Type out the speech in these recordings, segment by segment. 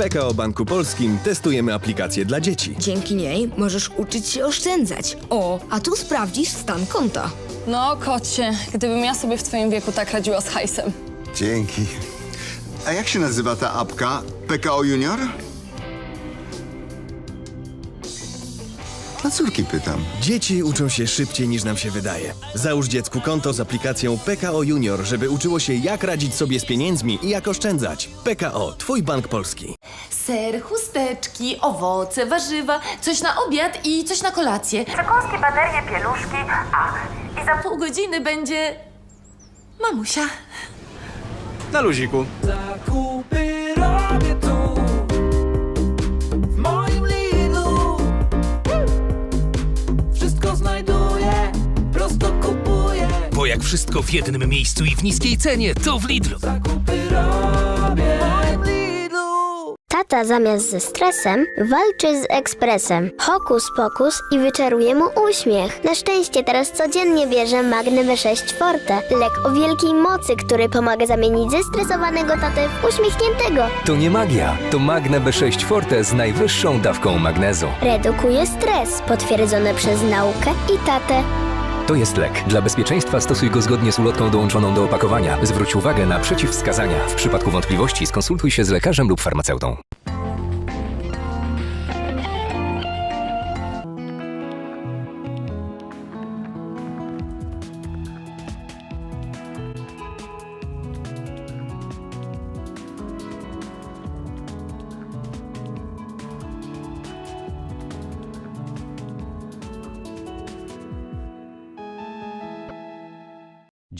PKO Banku Polskim testujemy aplikację dla dzieci. Dzięki niej możesz uczyć się oszczędzać. O, a tu sprawdzisz stan konta. No, kocie, gdybym ja sobie w twoim wieku tak radziła z hajsem. Dzięki. A jak się nazywa ta apka? PKO Junior? Na córki pytam. Dzieci uczą się szybciej niż nam się wydaje. Załóż dziecku konto z aplikacją PKO Junior, żeby uczyło się jak radzić sobie z pieniędzmi i jak oszczędzać. PKO, twój bank polski. Ser, chusteczki, owoce, warzywa, coś na obiad i coś na kolację. Przekąski, baterie, pieluszki, a i za Pół godziny będzie... mamusia. Na luziku. Zakupy Bo jak wszystko w jednym miejscu i w niskiej cenie, to w Lidlu. Tata zamiast ze stresem walczy z ekspresem. Hokus pokus i wyczaruje mu uśmiech. Na szczęście teraz codziennie bierze Magnę B6 Forte. Lek o wielkiej mocy, który pomaga zamienić zestresowanego tatę w uśmiechniętego. To nie magia, to Magne B6 Forte z najwyższą dawką magnezu. Redukuje stres, potwierdzone przez naukę i tatę. To jest lek. Dla bezpieczeństwa stosuj go zgodnie z ulotką dołączoną do opakowania. Zwróć uwagę na przeciwwskazania. W przypadku wątpliwości skonsultuj się z lekarzem lub farmaceutą.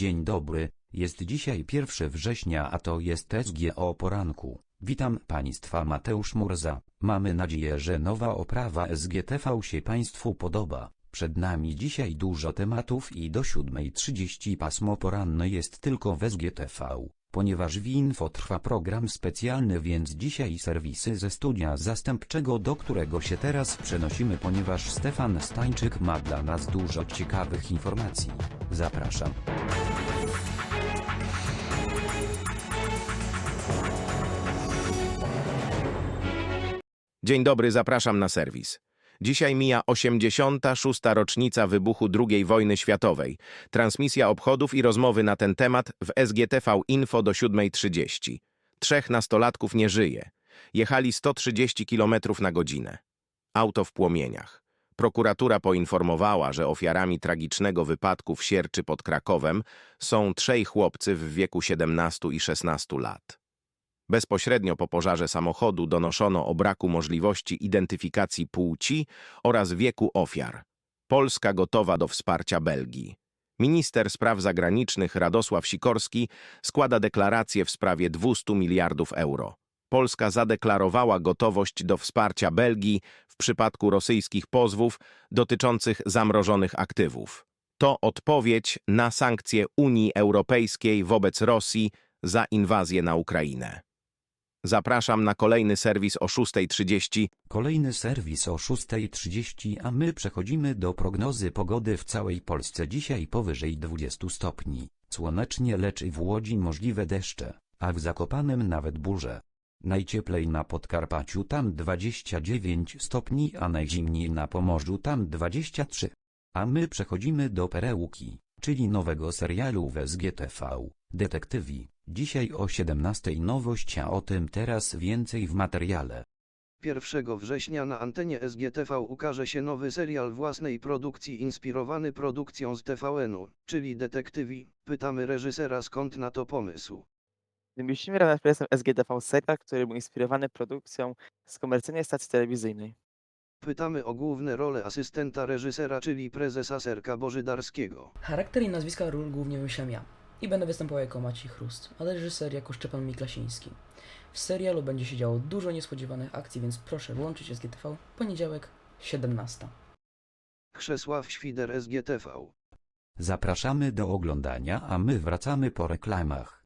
Dzień dobry, jest dzisiaj 1 września, a to jest SG o poranku. Witam Państwa Mateusz Murza. Mamy nadzieję, że nowa oprawa SGTV się Państwu podoba. Przed nami dzisiaj dużo tematów i do 7.30 pasmo poranne jest tylko w SGTV. Ponieważ w info trwa program specjalny więc dzisiaj serwisy ze studia zastępczego do którego się teraz przenosimy ponieważ Stefan Stańczyk ma dla nas dużo ciekawych informacji. Zapraszam. Dzień dobry, zapraszam na serwis. Dzisiaj mija 86. rocznica wybuchu II wojny światowej. Transmisja obchodów i rozmowy na ten temat w SGTV Info do 7.30. Trzech nastolatków nie żyje. Jechali 130 km na godzinę. Auto w płomieniach. Prokuratura poinformowała, że ofiarami tragicznego wypadku w Sierczy pod Krakowem są trzej chłopcy w wieku 17 i 16 lat. Bezpośrednio po pożarze samochodu donoszono o braku możliwości identyfikacji płci oraz wieku ofiar. Polska gotowa do wsparcia Belgii. Minister spraw zagranicznych Radosław Sikorski składa deklarację w sprawie 200 miliardów euro. Polska zadeklarowała gotowość do wsparcia Belgii w przypadku rosyjskich pozwów dotyczących zamrożonych aktywów. To odpowiedź na sankcje Unii Europejskiej wobec Rosji za inwazję na Ukrainę. Zapraszam na kolejny serwis o 6.30. Kolejny serwis o 6.30, a my przechodzimy do prognozy pogody w całej Polsce dzisiaj powyżej 20 stopni. Słonecznie, lecz i w Łodzi możliwe deszcze, a w Zakopanem nawet burze. Najcieplej na Podkarpaciu tam 29 stopni, a najzimniej na Pomorzu tam 23. A my przechodzimy do perełki, czyli nowego serialu w SGTV, Detektywi. Dzisiaj o 17 nowość, a o tym teraz więcej w materiale. 1 września na antenie SGTV ukaże się nowy serial własnej produkcji inspirowany produkcją z TVN-u, czyli Detektywi. Pytamy reżysera skąd na to pomysł. Wymyślimy razem z SGTV serial, który był inspirowany produkcją z komercyjnej stacji telewizyjnej. Pytamy o główne role asystenta reżysera, czyli prezesa Serka Bożydarskiego. Charakter i nazwiska ról głównie wymyślam ja i będę występował jako Maciej Chrust, a reżyser jako Szczepan Miklasiński. W serialu będzie się działo dużo niespodziewanych akcji, więc proszę włączyć SGTV poniedziałek 17. Krzesław Świder SGTV. Zapraszamy do oglądania, a my wracamy po reklamach.